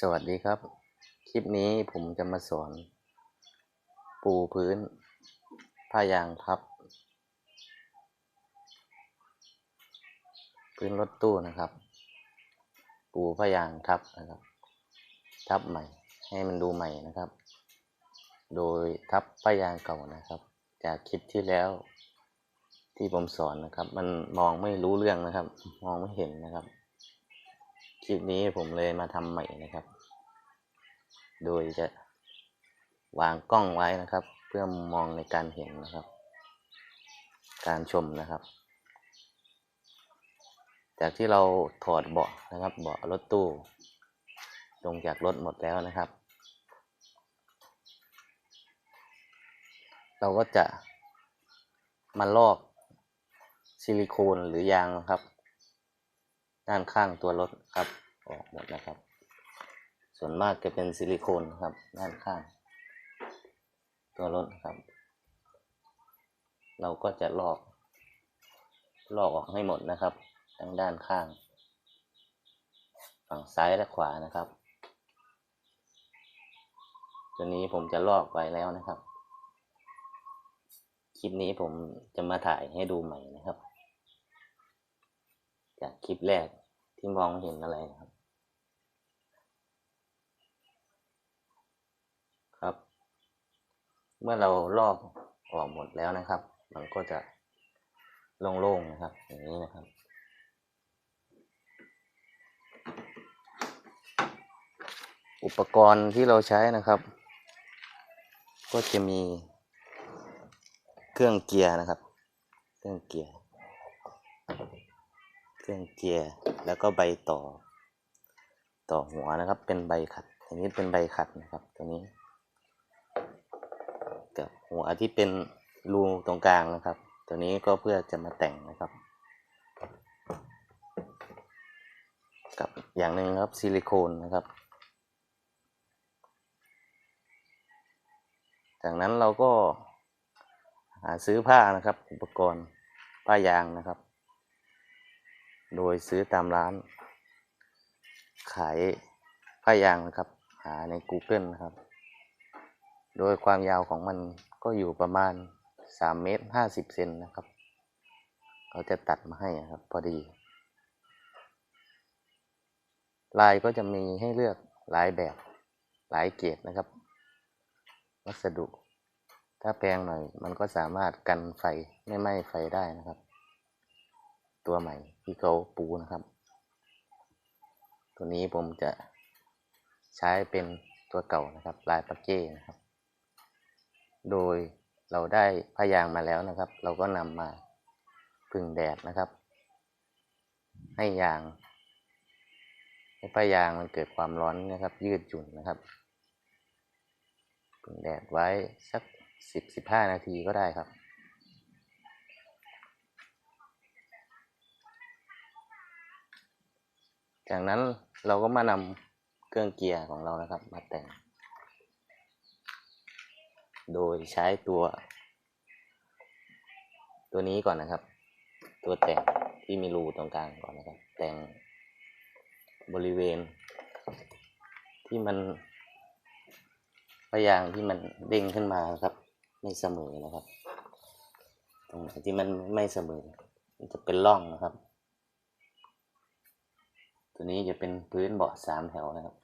สวัสดีครับ คลิปนี้ผมจะมาสอน ปูพื้น ผ้ายางพับ พื้นรถตู้นะครับ ปูผ้ายางทับนะครับ ทับใหม่ ให้มันดูใหม่นะครับ โดยทับผ้ายางเก่านะครับ จากคลิปที่แล้ว ที่ผมสอนนะครับ มันมองไม่รู้เรื่องนะครับ มองไม่เห็นนะครับ คลิปนี้ผมเลยมาทำใหม่นะครับ โดยจะวางกล้องไว้นะครับ เพื่อมองในการเห็นนะครับ การชมนะครับ จากที่เราถอดเบาะนะครับเบาะรถตู้ ลงจากรถหมดแล้วนะครับ เราก็จะมาลอกซิลิโคนหรือยางนะครับ ด้านข้างตัวรถครับ ออกหมดนะครับ ส่วนมากจะเป็นซิลิโคนครับ ด้านข้าง ตัวรถครับ เราก็จะลอก ลอกออกให้หมดนะครับทั้งด้านข้าง ฝั่งซ้ายและขวานะครับ ตัวนี้ผมจะลอกไว้แล้วนะครับ คลิปนี้ผมจะมาถ่ายให้ดูใหม่นะครับ จากคลิปแรกที่มองเห็นอะไรนะครับ ครับ เมื่อเราลอกออกหมดแล้วนะครับ มันก็จะโล่งๆนะครับ อย่างนี้นะครับอุปกรณ์ที่เราใช้นะครับ ก็จะมีเครื่องเกียร์นะครับ เครื่องเกียร์ เครื่องเกียร์ แล้วก็ใบต่อ ต่อหัวนะครับ เป็นใบขัดอันนี้เป็นใบขัดนะครับ ตัวนี้ กับหัวที่เป็นรูตรงกลางนะครับ ตัวนี้ก็เพื่อจะมาแต่งนะครับ กับอย่างหนึ่งครับซิลิโคนนะครับ จากนั้นเราก็หาซื้อผ้านะครับ อุปกรณ์ผ้ายางนะครับ โดยซื้อตามร้าน ขายผ้ายางนะครับ หาใน Google นะครับ โดยความยาวของมันก็อยู่ประมาณ 3 เมตร 50 เซนนะครับ เขาจะตัดมาให้นะครับ พอดี ลายก็จะมีให้เลือกหลายแบบหลายเกรดนะครับ วัสดุ ถ้าแพงหน่อย มันก็สามารถกันไฟไม่ไหม้ไฟได้นะครับ ตัวใหม่ที่เขาปูนะครับ ตัวนี้ผมจะใช้เป็นตัวเก่านะครับ ลายปักเก้นะครับ โดยเราได้ผ้ายางมาแล้วนะครับ เราก็นำมาพึ่งแดดนะครับ ให้ยาง ให้ผ้ายางมันเกิดความร้อนนะครับ ยืดหยุ่นนะครับพึ่งแดดไว้สักสิบสิบห้านาทีก็ได้ครับ จากนั้นเราก็มานำเครื่องเกียร์ของเรานะครับ มาแต่ง โดยใช้ตัว ตัวนี้ก่อนนะครับ ตัวแต่งที่มีรูตรงกลางก่อนนะครับ แต่งบริเวณ ที่มันพยางที่มันเด้งขึ้นมาครับ ไม่เสมอนะครับ ตรงไหนที่มันไม่เสมอ มันจะเป็นร่องนะครับ ตัวนี้จะเป็นพื้นเบาะสามแถวนะครับ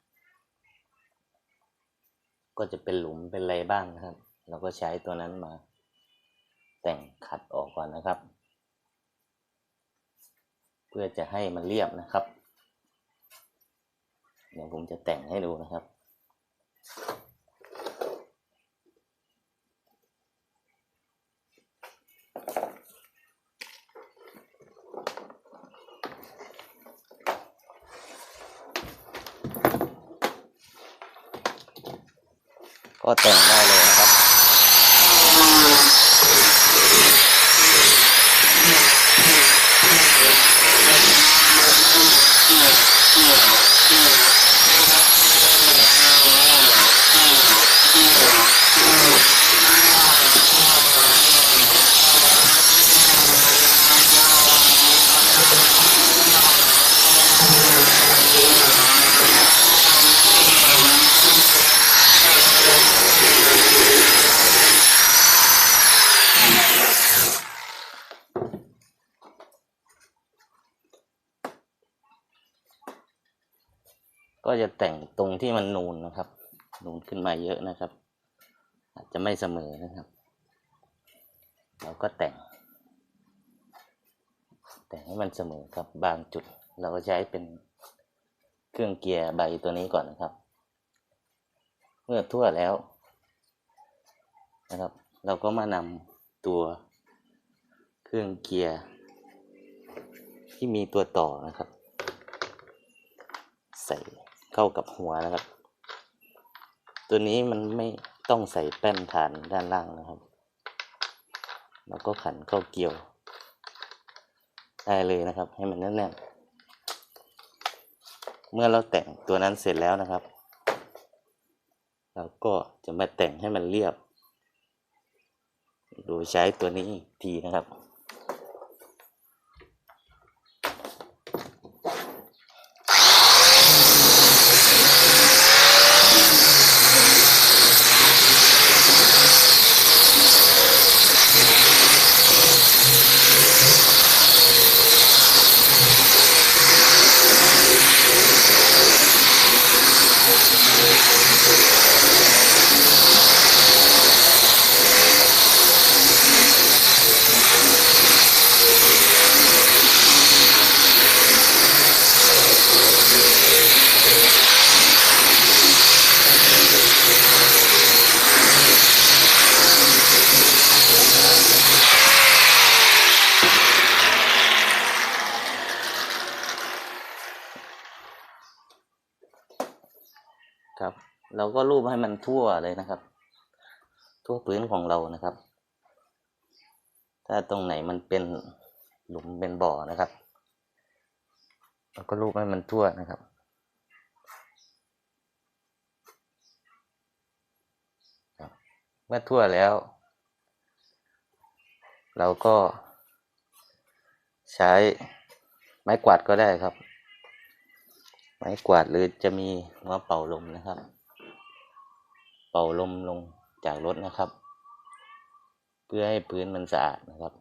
ก็จะเป็นหลุมเป็นอะไรบ้างนะครับ เราก็ใช้ตัวนั้นมา แต่งขัดออกก่อนนะครับ เพื่อจะให้มันเรียบนะครับ เดี๋ยวผมจะแต่งให้ดูนะครับ ก็แต่งได้เลยนะครับ ก็จะแต่งตรงที่มันนูนนะครับ นูนขึ้นมาเยอะนะครับ อาจจะไม่เสมอนะครับ เราก็แต่ง แต่งให้มันเสมอครับบางจุดเราก็ใช้เป็นเครื่องเกียร์ใบตัวนี้ก่อนนะครับ เมื่อทั่วแล้วนะครับ เราก็มานำตัวเครื่องเกียร์ที่มีตัวต่อนะครับ ใส่ เข้ากับหัวนะครับ ตัวนี้มันไม่ต้องใส่แป้นฐานด้านล่างนะครับ แล้วก็ขันเข้าเกี่ยว ได้เลยนะครับ ให้มันแน่นๆเมื่อเราแต่งตัวนั้นเสร็จแล้วนะครับ เราก็จะมาแต่งให้มันเรียบ โดยใช้ตัวนี้ทีนะครับ เราก็รูปให้มันทั่วเลยนะครับ ทั่วพื้นของเรานะครับ ถ้าตรงไหนมันเป็นหลุมเป็นบ่อนะครับเราก็รูปให้มันทั่วนะครับเมื่อทั่วแล้ว เราก็ ใช้ไม้กวาดก็ได้ครับ ไม้กวาดหรือจะมีหัวเป่าลมนะครับ เป่าลมลงจากรถนะครับ เพื่อให้พื้นมันสะอาดนะครับ